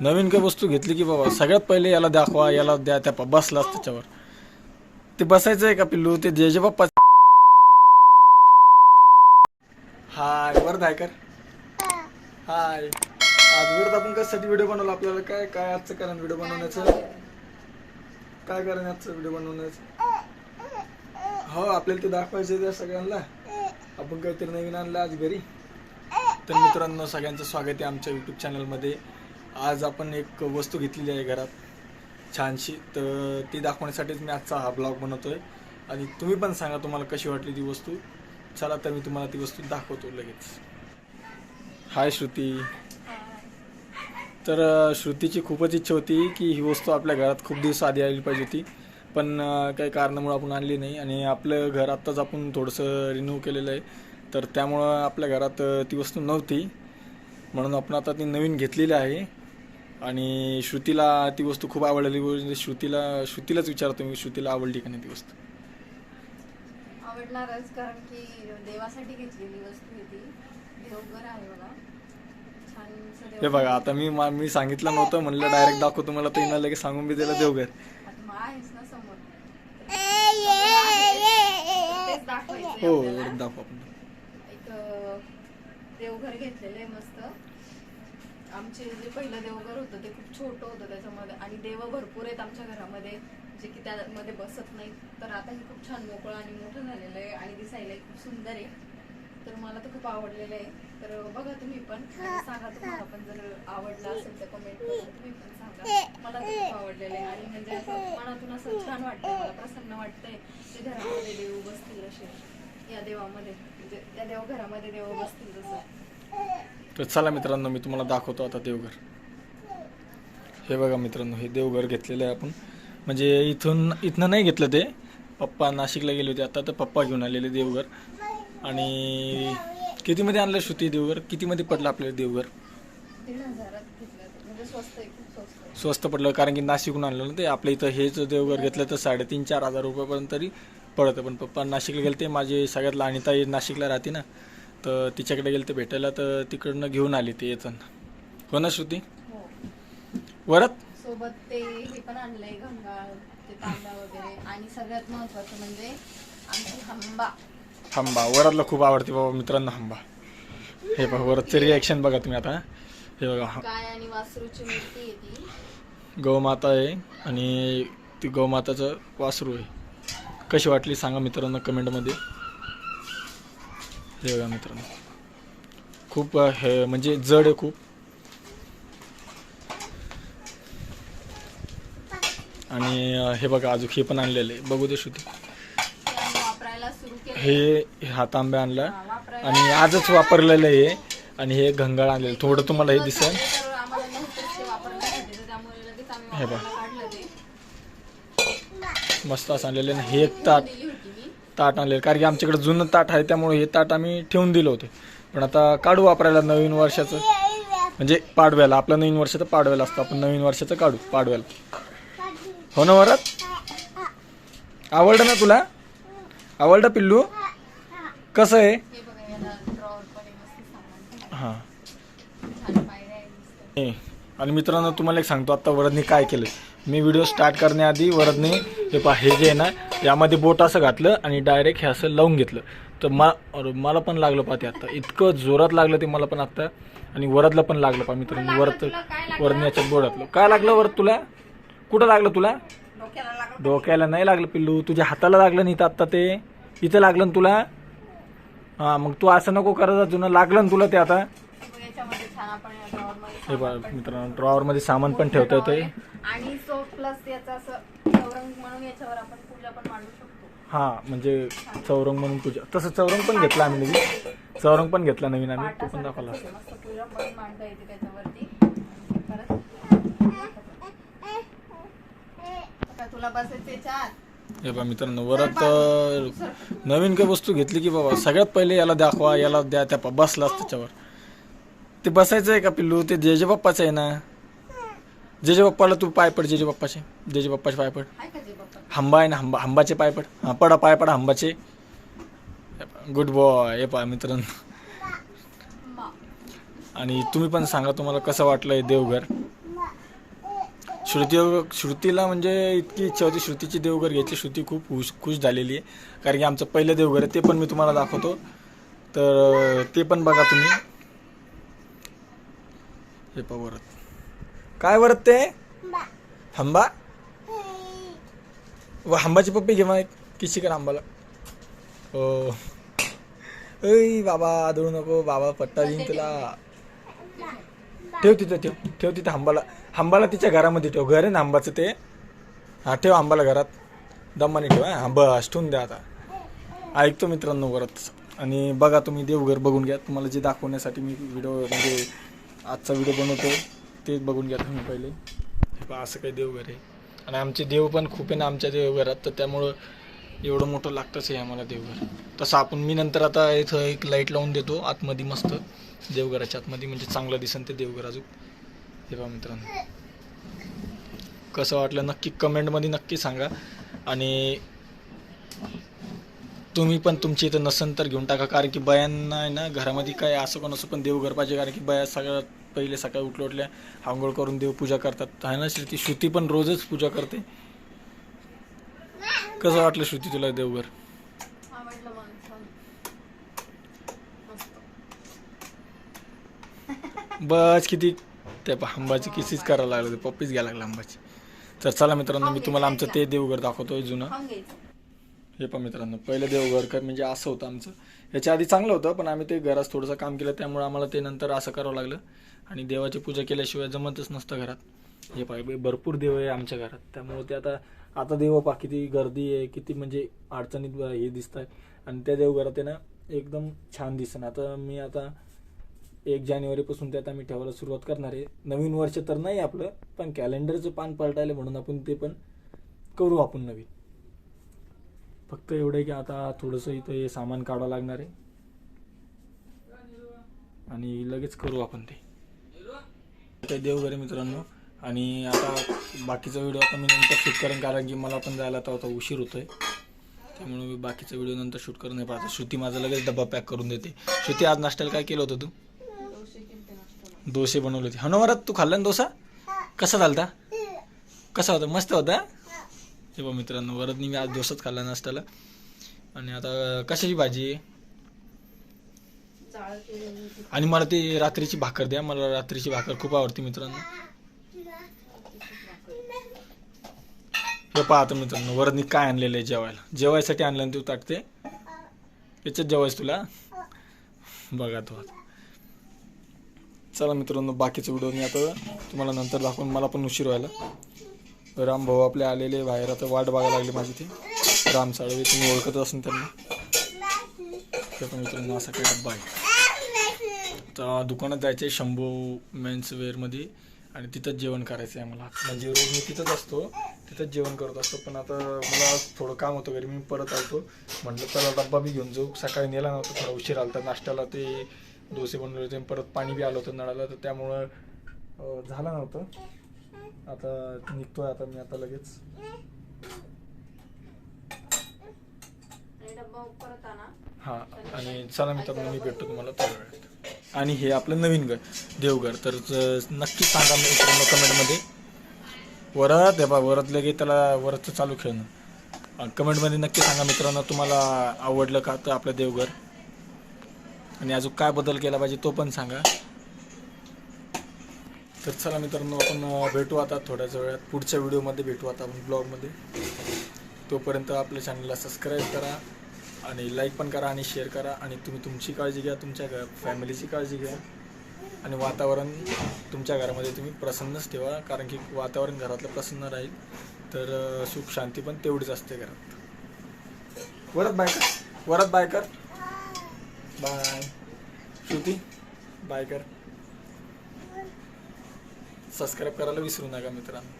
नवीन काही वस्तू घेतली की बाबा सगळ्यात पहिले याला दाखवा याला द्या त्या प- बसलाच त्याच्यावर. ते बसायचं आहे का पिल्लू? ते जे जे बाप्पा हाय बरं आहे कर. हाय. आज वरत आपण कशासाठी व्हिडिओ बनवला आपल्याला? काय काय आजचं कारण व्हिडिओ बनवण्याचं? काय कारण आजचं व्हिडिओ बनवण्याचं? हो आपल्याला ते दाखवायचं आहे त्या सगळ्यांना. आपण काहीतरी नवीन आणलं आज घरी. तर मित्रांनो सगळ्यांचं स्वागत आहे आमच्या यूट्यूब चॅनलमध्ये आज आपण एक वस्तू घेतलेली आहे घरात छानशी. तर ती दाखवण्यासाठीच मी आजचा हा ब्लॉग बनवतोय. आणि तुम्ही पण सांगा तुम्हाला कशी वाटली ती वस्तू. चला तर मी तुम्हाला ती वस्तू दाखवतो लगेच. हाय श्रुती. तर श्रुतीची खूपच इच्छा होती की ही वस्तू आपल्या घरात खूप दिवस आधी आली पाहिजे होती. पण काही कारणामुळे आपण आणली नाही. आणि आपलं घर आत्ताच आपण थोडंसं रिन्यू केलेलं आहे. तर त्यामुळं आपल्या घरात ती वस्तू नव्हती. म्हणून आपण आता ती नवीन घेतलेली आहे. आणि श्रुतीला ती वस्तू खूप आवडलेली म्हणजे श्रुतीला श्रुतीलाच विचारतो मी श्रुतीला आवडली का नाही ती वस्तू? आवडणारच कारण की देवासाठी घेतलेली वस्तू आहे ती. देवघर आहे हे बघा आता मी मा- मी सांगितलं नव्हतं म्हणलं डायरेक्ट दाखवतो मला तर लगेच सांगून बी दिलं देवघर. हो दाखव आपण. देवघर घेतलेलं आहे मस्त. आमचे जे पहिलं देवघर होतं ते खूप छोटं होतं त्याच्यामध्ये. आणि देव भरपूर आहेत आमच्या घरामध्ये जे की त्यामध्ये बसत नाहीत. तर आता हे खूप छान मोकळं आणि मोठं झालेलं आहे आणि दिसायला खूप सुंदर आहे. तर मला तर खूप आवडलेलं आहे. तर बघा तुम्ही पण सांगा तुम्हाला पण जर आवडलं असेल तर कमेंट करून तुम्ही पण सांगा. मला तर खूप आवडलेलं आहे. आणि म्हणजे असं मनातून असं छान वाटतंय मला प्रसन्न वाटतंय की घरामध्ये देव बसतील असे. या देवामध्ये म्हणजे या देवघरामध्ये देव बसतील जसं तर चला मित्रांनो मी तुम्हाला दाखवतो आता देवघर. हे बघा मित्रांनो हे देवघर घेतलेलं आहे आपण. म्हणजे इथून इथनं नाही घेतलं ते. पप्पा नाशिकला गेले होते आता तर पप्पा घेऊन आलेले देवघर. आणि कितीमध्ये आणलं श्रुती देवघर? कितीमध्ये पडलं आपल्याला देवघर? स्वस्त स्वस्त पडलं कारण की नाशिकहून आणलं ना ते. आपल्या इथं हेच देवघर घेतलं तर साडेतीन चार हजार रुपयापर्यंत तरी पडतं. पण पप्पा नाशिकला गेले ते माझे सगळ्यात लहान ताई नाशिकला राहते ना. तर तिच्याकडे गेले ते भेटायला तर तिकडनं घेऊन आली ते येताना. हो ना श्रुती? हो. वरत? सोबत ते हे पण आणलंय ते वगैरे. आणि सगळ्यात महत्वाचं म्हणजे आमची हंबा. हंबा. वरातला खूप आवडते बाबा मित्रांनो हंबा. हे बघा वरतचे रिॲक्शन बघा तुम्ही आता. हे बघा ह- गाय आणि वासरूची मूर्ती आहे ती. गौमाता आहे आणि ती गौमाताचं वासरू आहे. कशी वाटली सांगा मित्रांनो कमेंटमध्ये हे बघा मित्रांनो खूप हे म्हणजे जड आहे खूप. आणि हे बघा अजून हे पण आणलेलं आहे. बघू दे श्रुती. ते आम्ही वापरायला सुरू केलं. हे हे हात आंबे आणला. आणि आजच वापरलेलं आहे आणि हे घंगाळ आणलेलं. थोडं तुम्हाला हे दिसेल. हे बघ. मस्त असं आणलेलं आहे. हे एक ताट. ताट आणलेलं. कारण की आमच्याकडे जुनं ताट आहे त्यामुळे हे ताट आम्ही ठेवून दिलं होते. पण आता काढू वापरायला नवीन वर्षाचं? म्हणजे पाडव्याला. आपलं नवीन वर्षाचं पाडव्याला असतं. आपण नवीन वर्षाचं काढू पाडव्याला. हो ना वरात आवडलं ना तुला? आवडलं पिल्लू? कसं आहे? हां. आणि मित्रांनो तुम्हाला एक सांगतो. आता वरदनी काय केलं? मी व्हिडिओ स्टार्ट करण्याआधी वरदने हे पहा हे जे आहे ना यामध्ये बोट असं घातलं आणि डायरेक्ट हे असं लावून घेतलं. तर मा मला पण लागलं पहा ते आता. इतकं जोरात लागलं ते मला पण आता आणि वरदला पण लागलं पहा मित्रांनो. वरद वरदने याच्यात बोडातलं काय लागलं? वरद तुला? कुठं लागलं तुला? डोक्याला नाही लागलं पिल्लू. तुझ्या हाताला लागलं नाही तर आत्ता ते. इथं लागलं ना तुला? हां मग तू असं नको करत जुनं लागलं ना तुला ते आता. हे पण मित्रांनो ड्रॉवरमध्ये सामान पण ठेवता आहे. आणि सो प्लस याचा असं चौरंग म्हणून याच्यावर आपण पूजा पण मांडू शकतो. हा म्हणजे चौरंग म्हणून पूजा. तसं चौरंग पण घेतला आम्ही नवीन चौरंग पण घेतला नवीन आम्ही. तो पण दाखवला. पाटासारखंच आहे, मस्त पूजा पण मांडता येते त्याच्यावरती. परत. आता तुला बसायचे चार. हे बा मित्रांनो वरात नवीन काही वस्तू घेतली की बाबा सगळ्यात पहिले याला दाखवा याला द्या त्या बसलाच त्याच्यावर. ते बसायचं आहे का पिल्लू? ते जेजे बाप्पाचं आहे ना. जेजे बाप्पाला तू पाय पड जेजे बाप्पाचे. जेजे बाप्पाचे पाय पड. आहे हंबा आहे ना हंबा हंबाचे पाय पड. हा पडा पाय पडा हंबाचे. गुड बॉय हे पहा मित्रांनो. आणि तुम्ही पण सांगा तुम्हाला कसं वाटलं हे देवघर? श्रुती श्रुतीला म्हणजे इतकी इच्छा होती श्रुतीची देवघर घ्यायची श्रुती खूप खुश खुश झालेली आहे. कारण की आमचं पहिलं देवघर आहे ते पण मी तुम्हाला दाखवतो. तर ते पण बघा तुम्ही. हे वरत. काय वरत ते? हंबा व हंबाची पप्पी घे मग किशी कर हंबाला हो. ऐ बाबा आदळू नको. बाबा पट्टा देईन तुला. ठेव तिथं ठेव. ठेव तिथं हंबाला हंबाला तिच्या घरामध्ये ठेव. घर आहे ना हंबाचं ते? हा ठेव हंबाला घरात. दमाने ठेव हा. बस ठेवून द्या आता. ऐकतो मित्रांनो परत आणि बघा तुम्ही देवघर बघून घ्या. तुम्हाला जे दाखवण्यासाठी मी व्हिडिओ म्हणजे आजचा व्हिडिओ बनवतो. ते बघून घ्या तुम्ही पहिले. हे असं काही देवघर आहे. आणि आमचे देव पण खूप आहे ना आमच्या देवघरात तर त्यामुळं एवढं मोठं लागतंच आहे आम्हाला देवघर तसं आपण मी नंतर आता इथं एक लाइट लावून देतो आतमध्ये मस्त देवघराच्या आतमध्ये म्हणजे चांगलं दिसन ते देवघर अजून. हे बा मित्रांनो. कसं वाटलं नक्की कमेंटमध्ये नक्की सांगा. आणि तुम्ही पण तुमची इथं नसन तर घेऊन टाका. कारण की बायांना आहे ना घरामध्ये काय असं पण असं पण देवघर पाहिजे कारण की बाया सगळ्यात पहिले सकाळी उठल्या उठल्या आंघोळ करून देवपूजा करतात. आहे ना श्रुती? श्रुती पण रोजच पूजा करते. कसं वाटलं श्रुती तुला देवघर? बस किती त्या आंबाची किसीच करायला लागलं पप्पीच घ्यायला लागला आंबाची तर चला मित्रांनो मी तुम्हाला आमचं ते देवघर दाखवतोय जुनं. हे पण मित्रांनो पहिलं देवघर म्हणजे असं होतं आमचं. याच्या आधी चांगलं होतं पण आम्ही ते घरात थोडंसं काम केलं त्यामुळे आम्हाला ते नंतर असं करावं लागलं. आणि देवाची पूजा केल्याशिवाय जमतच नसतं घरात. हे पाय भरपूर देव आहे आमच्या घरात. त्यामुळे ते आता आता देव पा किती गर्दी आहे किती म्हणजे अडचणीत हे दिसत आहे आणि त्या देवघरात आहे ना एकदम छान दिसन आता मी आता एक जानेवारीपासून ते आता मी ठेवायला सुरुवात करणार आहे. नवीन वर्ष तर नाही आपलं पण कॅलेंडरचं पान पलटायला म्हणून आपण ते पण करू आपण नवीन. फक्त एवढं आहे की आता थोडंसं इथं हे सामान काढावं लागणार आहे. आणि लगेच करू आपण ते. काही देवघर मित्रांनो. आणि आता बाकीचा व्हिडिओ आता मी नंतर शूट करेन कारण की मला पण जायला आता आता उशीर होतोय. त्यामुळे मी बाकीचा व्हिडिओ नंतर शूट करून नाही. पाहतो श्रुती माझा लगेच डब्बा पॅक करून देते. श्रुती आज नाश्त्याला काय केलं होतं तू? डोसे डोसे बनवले होते. हनवरात तू खाल्ला ना डोसा कसा झालता? कसा होता? मस्त होता? हे बघ मित्रांनो वरदनी मी आज दिवसच खाल्ला नाश्त्याला. आणि आता कशाची भाजी? आहे आणि मला ती रात्रीची भाकर द्या मला रात्रीची भाकर खूप आवडते मित्रांनो. हे आता मित्रांनो वरदनी काय आणलेलं आहे जेवायला? जेवायसाठी आणलं ना तू ताटते याच्यात जेवायचं तुला? बघा तो आता. चला मित्रांनो बाकीचे व्हिडिओ मी आता तुम्हाला नंतर दाखवून मला पण उशीर व्हायला. राम भाऊ आपले आलेले बाहेर. आता वाट बघायला लागली माझी ते. राम साळवे तुम्ही ओळखत असून त्यांना. ते पण मित्रांनो असा काही डब्बा आहे. तर दुकानात जायचं आहे शंभू मेन्स वेअरमध्ये आणि तिथंच जेवण करायचं आहे मला म्हणजे रोज मी तिथंच असतो. तिथंच जेवण करत असतो. पण आता मला थोडं काम होतं घरी. मी परत आलतो. म्हटलं त्याला डब्बा बी घेऊन जाऊ. सकाळी नेला नव्हता. थोडा उशीर आला तर नाश्त्याला ते डोसे बनवले होते. परत पाणी बी आलं होतं नळाला. तर त्यामुळं झालं नव्हतं. आता निघतोय आता मी आता लगेच. हां आणि चला मित्रांनो मी भेटतो तुम्हाला थोड्या वेळात. आणि हे आपलं नवीन घर देवघर. तर नक्की सांगा मित्रांनो कमेंटमध्ये. वरत हे बा वरत लगे त्याला वरतचं चालू खेळणं. कमेंटमध्ये नक्की सांगा मित्रांनो तुम्हाला आवडलं का तर आपलं देवघर. आणि अजून काय बदल केला पाहिजे तो पण सांगा. तर चला मित्रांनो आपण भेटू आता थोड्याच वेळात. पुढच्या व्हिडिओमध्ये भेटू आता आपण ब्लॉगमध्ये. तोपर्यंत आपल्या चॅनलला सबस्क्राईब करा आणि लाईक पण करा आणि शेअर करा. आणि तुम्ही तुमची काळजी घ्या तुमच्या घ फॅमिलीची काळजी घ्या. आणि वातावरण तुमच्या घरामध्ये तुम्ही प्रसन्नच ठेवा कारण की वातावरण घरातलं प्रसन्न राहील. तर सुख शांती पण तेवढीच असते घरात. वरत बाय कर. वरत बाय कर. बाय. श्रुती बाय कर. सबस्क्राईब करायला विसरू नका मित्रांनो.